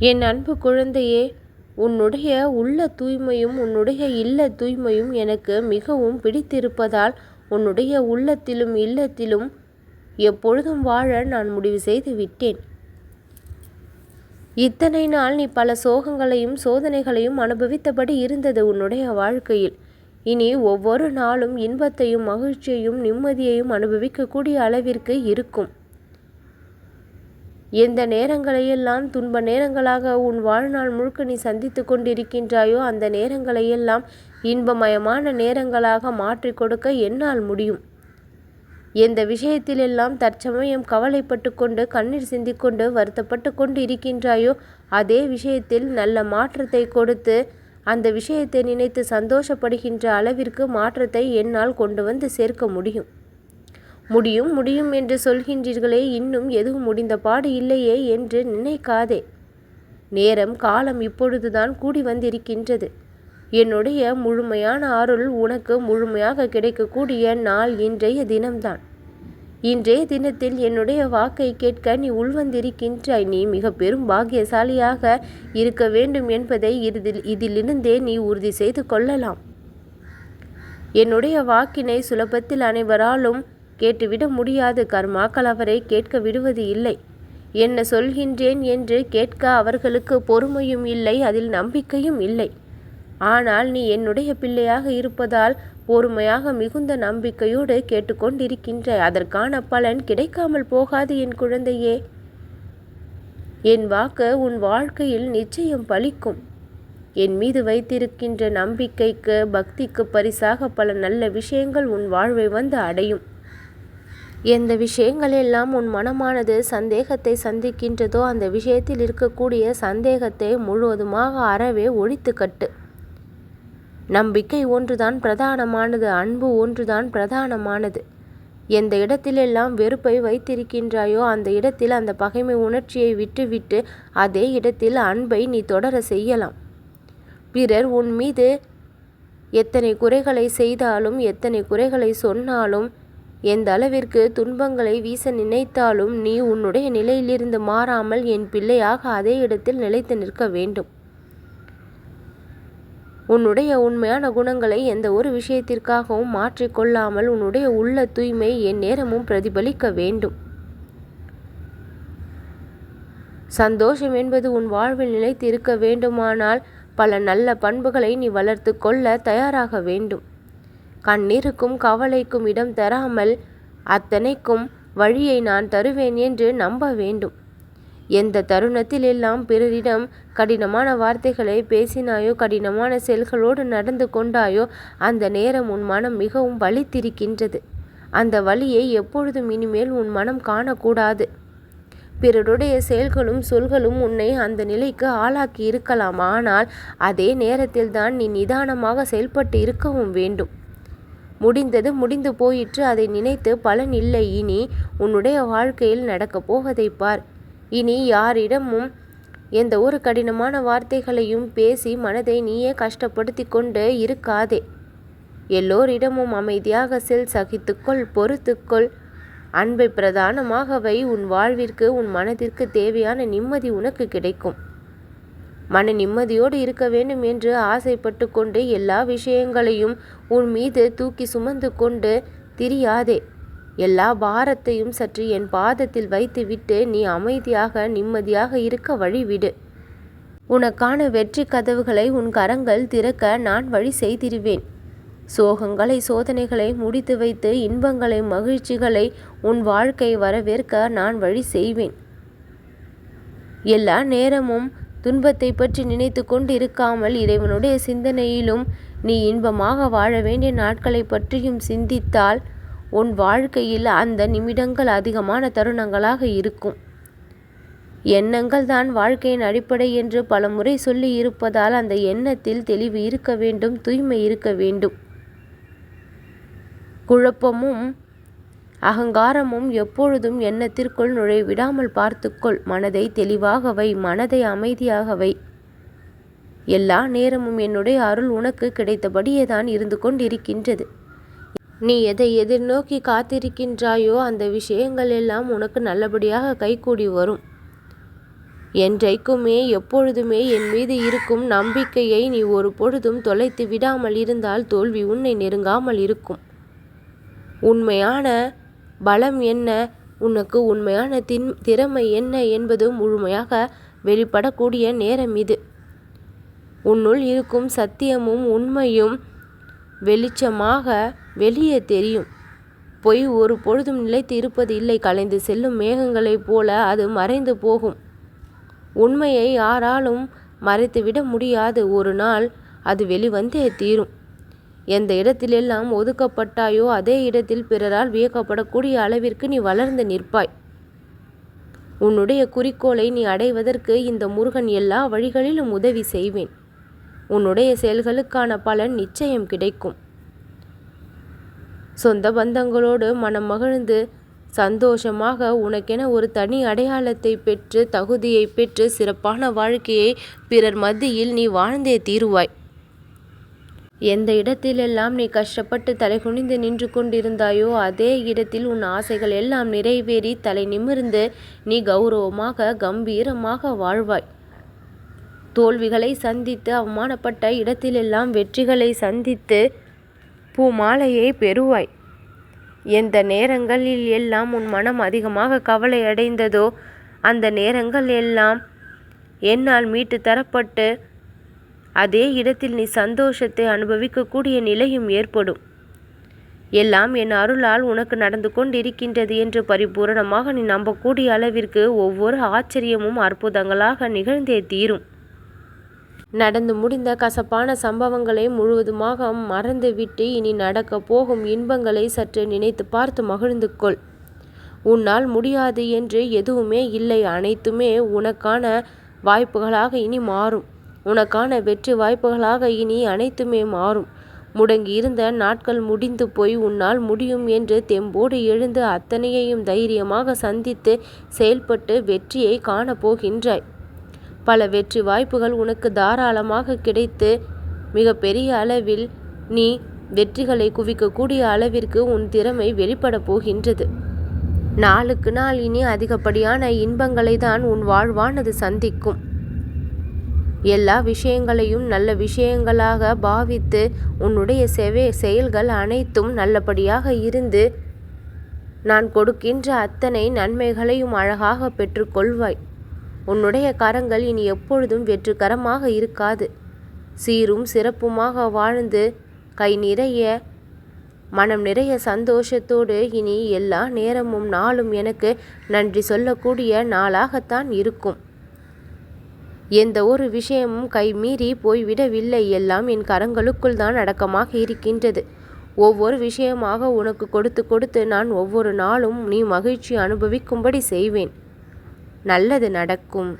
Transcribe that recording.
என் அன்பு குழந்தையே உன்னுடைய உள்ள தூய்மையும் உன்னுடைய இல்ல தூய்மையும் எனக்கு மிகவும் பிடித்திருப்பதால் உன்னுடைய உள்ளத்திலும் இல்லத்திலும் எப்பொழுதும் வாழ நான் முடிவு செய்து விட்டேன். இத்தனை நாள் நீ பல சோகங்களையும் சோதனைகளையும் அனுபவித்தபடி இருந்தது உன்னுடைய வாழ்க்கையில். இனி ஒவ்வொரு நாளும் இன்பத்தையும் மகிழ்ச்சியையும் நிம்மதியையும் அனுபவிக்கக்கூடிய அளவிற்கு இருக்கும். எந்த நேரங்களையெல்லாம் துன்ப நேரங்களாக உன் வாழ்நாள் முழுக்க நீ சந்தித்து கொண்டிருக்கின்றாயோ அந்த நேரங்களையெல்லாம் இன்பமயமான நேரங்களாக மாற்றி கொடுக்க என்னால் முடியும். எந்த விஷயத்திலெல்லாம் தற்சமயம் கவலைப்பட்டு கொண்டு கண்ணீர் சிந்திக்கொண்டு வருத்தப்பட்டு கொண்டு இருக்கின்றாயோ அதே விஷயத்தில் நல்ல மாற்றத்தை கொடுத்து அந்த விஷயத்தை நினைத்து சந்தோஷப்படுகின்ற அளவிற்கு மாற்றத்தை என்னால் கொண்டு வந்து சேர்க்க முடியும். முடியும் முடியும் என்று சொல்கின்றீர்களே இன்னும் எதுவும் முடிந்த பாடு இல்லையே என்று நினைக்காதே. நேரம் காலம் இப்பொழுதுதான் கூடி வந்திருக்கின்றது. என்னுடைய முழுமையான அருள் உனக்கு முழுமையாக கிடைக்கக்கூடிய நாள் இன்றைய தினம்தான். இன்றைய தினத்தில் என்னுடைய வாக்கை கேட்க நீ உள்வந்திருக்கின்றாய். நீ மிக பெரும் பாக்கியசாலியாக இருக்க வேண்டும் என்பதை இதில் இதிலிருந்தே நீ உறுதி செய்து கொள்ளலாம். என்னுடைய வாக்கினை சுலபத்தில் அனைவராலும் கேட்டுவிட முடியாது. கர்மாக்கள் அவரை கேட்க விடுவது இல்லை. என்ன சொல்கின்றேன் என்று கேட்க அவர்களுக்கு பொறுமையும் இல்லை அதில் நம்பிக்கையும் இல்லை. ஆனால் நீ என்னுடைய பிள்ளையாக இருப்பதால் பொறுமையாக மிகுந்த நம்பிக்கையோடு கேட்டுக்கொண்டிருக்கின்ற அதற்கான பலன் கிடைக்காமல் போகாது என் குழந்தையே. என் வாக்கு உன் வாழ்க்கையில் நிச்சயம் பலிக்கும். என் மீது வைத்திருக்கின்ற நம்பிக்கைக்கு பக்திக்கு பரிசாக பல நல்ல விஷயங்கள் உன் வாழ்வை வந்து அடையும். எந்த விஷயங்களெல்லாம் உன் மனமானது சந்தேகத்தை சந்திக்கின்றதோ அந்த விஷயத்தில் இருக்கக்கூடிய சந்தேகத்தை முழுவதுமாக அறவே ஒழித்து கட்டு நம்பிக்கை ஒன்றுதான் பிரதானமானது அன்பு ஒன்றுதான் பிரதானமானது. எந்த இடத்திலெல்லாம் வெறுப்பை வைத்திருக்கின்றாயோ அந்த இடத்தில் அந்த பகைமை உணர்ச்சியை விட்டுவிட்டு அதே இடத்தில் அன்பை நீ தொடர செய்யலாம். பிறர் உன் மீது எத்தனை குறைகளை செய்தாலும் எத்தனை குறைகளை சொன்னாலும் எந்த அளவிற்கு துன்பங்களை வீச நினைத்தாலும் நீ உன்னுடைய நிலையிலிருந்து மாறாமல் என் பிள்ளையாக அதே இடத்தில் நிலைத்து நிற்க வேண்டும். உன்னுடைய உண்மையான குணங்களை எந்த ஒரு விஷயத்திற்காகவும் மாற்றிக்கொள்ளாமல் உன்னுடைய உள்ள தூய்மை என் நேரமும் பிரதிபலிக்க வேண்டும். சந்தோஷம் என்பது உன் வாழ்வில் நிலைத்து இருக்க வேண்டுமானால் பல நல்ல பண்புகளை நீ வளர்த்து கொள்ள தயாராக வேண்டும். கண்ணீருக்கும் கவலைக்கும் இடம் தராமல் அத்தனைக்கும் வழியை நான் தருவேன் என்று நம்ப வேண்டும். எந்த தருணத்தில் எல்லாம் பிறரிடம் கடினமான வார்த்தைகளை பேசினாயோ கடினமான செயல்களோடு நடந்து கொண்டாயோ அந்த நேரம் உன் மனம் மிகவும் வலித்திருக்கின்றது. அந்த வழியை எப்பொழுதும் இனிமேல் உன் மனம் காணக்கூடாது. பிறருடைய செயல்களும் சொல்களும் உன்னை அந்த நிலைக்கு ஆளாக்கி இருக்கலாம் ஆனால் அதே நேரத்தில் தான் நீ நிதானமாக செயல்பட்டு இருக்கவும் வேண்டும். முடிந்தது. முடிந்து போயிற்று. அதை நினைத்து பலன் இல்லை. இனி உன்னுடைய வாழ்க்கையில் நடக்கப் போவதை பார். இனி யாரிடமும் எந்த ஒரு கடினமான வார்த்தைகளையும் பேசி மனதை நீயே கஷ்டப்படுத்தி கொண்டு இருக்காதே. எல்லோரிடமும் அமைதியாக செல். சகித்துக்கொள் பொறுத்துக்கொள் அன்பை பிரதானமாகவை. உன் வாழ்விற்கு உன் மனதிற்கு தேவையான நிம்மதி உனக்கு கிடைக்கும். மன நிம்மதியோடு இருக்க வேண்டும் என்று ஆசைப்பட்டு கொண்டு எல்லா விஷயங்களையும் உன் மீது தூக்கி சுமந்து கொண்டு திரியாதே. எல்லா பாரத்தையும் சற்று என் பாதத்தில் வைத்துவிட்டு நீ அமைதியாக நிம்மதியாக இருக்க வழிவிடு. உனக்கான வெற்றி கதவுகளை உன் கரங்கள் திறக்க நான் வழி செய்திருவேன் சோகங்களை சோதனைகளை முடித்து வைத்து இன்பங்களை மகிழ்ச்சிகளை உன் வாழ்க்கை வரவேற்க நான் வழி செய்வேன். எல்லா நேரமும் துன்பத்தை பற்றி நினைத்து கொண்டு இருக்காமல் இறைவனுடைய சிந்தனையிலும் நீ இன்பமாக வாழ வேண்டிய நாட்களை பற்றியும் சிந்தித்தால் உன் வாழ்க்கையில் அந்த நிமிடங்கள் அதிகமான தருணங்களாக இருக்கும். எண்ணங்கள் தான் வாழ்க்கையின் அடிப்படை என்று பலமுறை சொல்லி இருப்பதால் அந்த எண்ணத்தில் தெளிவு இருக்க வேண்டும் தூய்மை இருக்க வேண்டும். குழப்பமும் அகங்காரமும் எப்பொழுதும் எண்ணத்திற்குள் நுழைவிடாமல் பார்த்துக்கொள். மனதை தெளிவாக வை மனதை அமைதியாக வை. எல்லா நேரமும் என்னுடைய அருள் உனக்கு கிடைத்தபடியேதான் இருந்து கொண்டிருக்கின்றது. நீ எதை எதிர்நோக்கி காத்திருக்கின்றாயோ அந்த விஷயங்கள் எல்லாம் உனக்கு நல்லபடியாக கைகூடி வரும். என்றைக்குமே எப்பொழுதுமே என் மீது இருக்கும் நம்பிக்கையை நீ ஒரு பொழுதும் தொலைத்து விடாமல் இருந்தால் தோல்வி உன்னை நெருங்காமல் இருக்கும். உண்மையான பலம் என்ன? உனக்கு உண்மையான தின் திறமை என்ன என்பது முழுமையாக வெளிப்படக்கூடிய நேரம் இது. உன்னுள் இருக்கும் சத்தியமும் உண்மையும் வெளிச்சமாக வெளியே தெரியும். பொய் ஒரு பொழுதும் நிலைத்து இருப்பது இல்லை. கலைந்து செல்லும் மேகங்களைப் போல அது மறைந்து போகும். உண்மையை யாராலும் மறைத்துவிட முடியாது. ஒரு நாள் அது வெளிவந்தே தீரும். எந்த இடத்திலெல்லாம் ஒதுக்கப்பட்டாயோ அதே இடத்தில் பிறரால் வியக்கப்படக்கூடிய அளவிற்கு நீ வளர்ந்து நிற்பாய். உன்னுடைய குறிக்கோளை நீ அடைவதற்கு இந்த முருகன் எல்லா வழிகளிலும் உதவி செய்வேன். உன்னுடைய செயல்களுக்கான பலன் நிச்சயம் கிடைக்கும். சொந்த பந்தங்களோடு மனம் மகிழ்ந்து சந்தோஷமாக உனக்கென ஒரு தனி அடையாளத்தை பெற்று தகுதியை பெற்று சிறப்பான வாழ்க்கையை பிறர் மத்தியில் நீ வாழ்ந்தே தீருவாய். எந்த இடத்திலெல்லாம் நீ கஷ்டப்பட்டு தலைகுனிந்து நின்று கொண்டிருந்தாயோ அதே இடத்தில் உன் ஆசைகள் எல்லாம் நிறைவேறி தலை நிமிர்ந்து நீ கௌரவமாக கம்பீரமாக வாழ்வாய். தோல்விகளை சந்தித்து அவமானப்பட்ட இடத்திலெல்லாம் வெற்றிகளை சந்தித்து பூமாலையை பெறுவாய். எந்த நேரங்களில் எல்லாம் உன் மனம் அதிகமாக கவலை அடைந்ததோ அந்த நேரங்கள் எல்லாம் என்னால் மீட்டு தரப்பட்டு அதே இடத்தில் நீ சந்தோஷத்தை அனுபவிக்கக்கூடிய நிலையும் ஏற்படும். எல்லாம் என் அருளால் உனக்கு நடந்து கொண்டிருக்கின்றது என்று பரிபூரணமாக நீ நம்பக்கூடிய அளவிற்கு ஒவ்வொரு ஆச்சரியமும் அற்புதங்களாக நிகழ்ந்தே தீரும். நடந்து முடிந்த கசப்பான சம்பவங்களை முழுவதுமாக மறந்துவிட்டு இனி நடக்கப் போகும் இன்பங்களை சற்று நினைத்து பார்த்து மகிழ்ந்து கொள். உன்னால் முடியாது என்று எதுவுமே இல்லை. அனைத்துமே உனக்கான வாய்ப்புகளாக இனி மாறும். உனக்கான வெற்றி வாய்ப்புகளாக இனி அனைத்துமே மாறும். முடங்கி இருந்த நாட்கள் முடிந்து போய் உன்னால் முடியும் என்று தெம்போடு எழுந்து அத்தனையையும் தைரியமாக சந்தித்து செயல்பட்டு வெற்றியை காணப்போகின்றாய் பல வெற்றி வாய்ப்புகள் உனக்கு தாராளமாக கிடைத்து மிக பெரிய அளவில் நீ வெற்றிகளை குவிக்கக்கூடிய அளவிற்கு உன் திறமை வெளிப்பட போகின்றது. நாளுக்கு நாள் இனி அதிகப்படியான இன்பங்களை தான் உன் வாழ்வானது சந்திக்கும். எல்லா விஷயங்களையும் நல்ல விஷயங்களாக பாவித்து உன்னுடைய செவே செயல்கள் அனைத்தும் நல்லபடியாக இருந்து நான் கொடுக்கின்ற அத்தனை நன்மைகளையும் அழகாக பெற்றுக்கொள்வாய். உன்னுடைய கரங்கள் இனி எப்பொழுதும் வெற்றுக்கரமாக இருக்காது. சீரும் சிறப்புமாக வாழ்ந்து கை நிறைய மனம் நிறைய சந்தோஷத்தோடு இனி எல்லா நேரமும் நாளும் எனக்கு நன்றி சொல்லக்கூடிய நாளாகத்தான் இருக்கும். எந்த ஒரு விஷயமும் கை மீறி போய்விடவில்லை. எல்லாம் என் கரங்களுக்குள் தான் அடக்கமாக இருக்கின்றது. ஒவ்வொரு விஷயமாக உனக்கு கொடுத்து கொடுத்து நான் ஒவ்வொரு நாளும் நீ மகிழ்ச்சி அனுபவிக்கும்படி செய்வேன். நல்லது நடக்கும்.